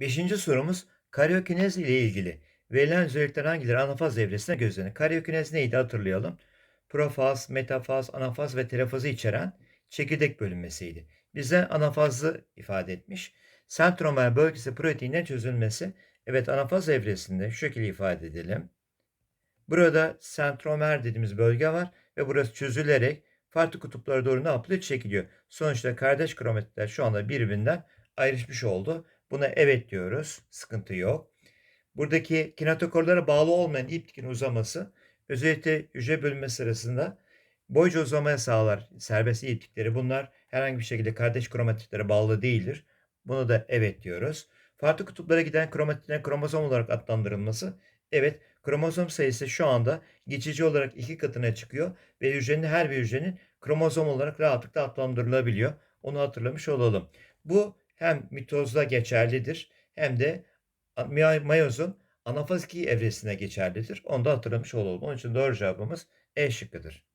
Beşinci sorumuz karyokinez ile ilgili. Verilen özellikler hangileri anafaz evresine gözlenir? Karyokinez neydi hatırlayalım. Profaz, metafaz, anafaz ve telafazı içeren çekirdek bölünmesiydi. Bize anafazı ifade etmiş. Sentromer bölgesi proteinlerin çözülmesi. Evet anafaz evresinde şu şekilde ifade edelim. Burada sentromer dediğimiz bölge var ve burası çözülerek farklı kutuplara doğru ne yapılıyor? Çekiliyor. Sonuçta kardeş kromatitler şu anda birbirinden ayrışmış oldu. Buna evet diyoruz. Sıkıntı yok. Buradaki kinetokorlara bağlı olmayan iptikin uzaması özellikle hücre bölünme sırasında boyca uzamaya sağlar serbest iptikleri. Bunlar herhangi bir şekilde kardeş kromatitlere bağlı değildir. Bunu da evet diyoruz. Farklı kutuplara giden kromatitlerin kromozom olarak adlandırılması evet kromozom sayısı şu anda geçici olarak iki katına çıkıyor ve hücrenin her bir hücrenin kromozom olarak rahatlıkla adlandırılabiliyor. Onu hatırlamış olalım. Bu hem mitozda geçerlidir hem de mayozun anafaz 2 evresine geçerlidir. Onu da hatırlamış olalım. Onun için doğru cevabımız E şıkkıdır.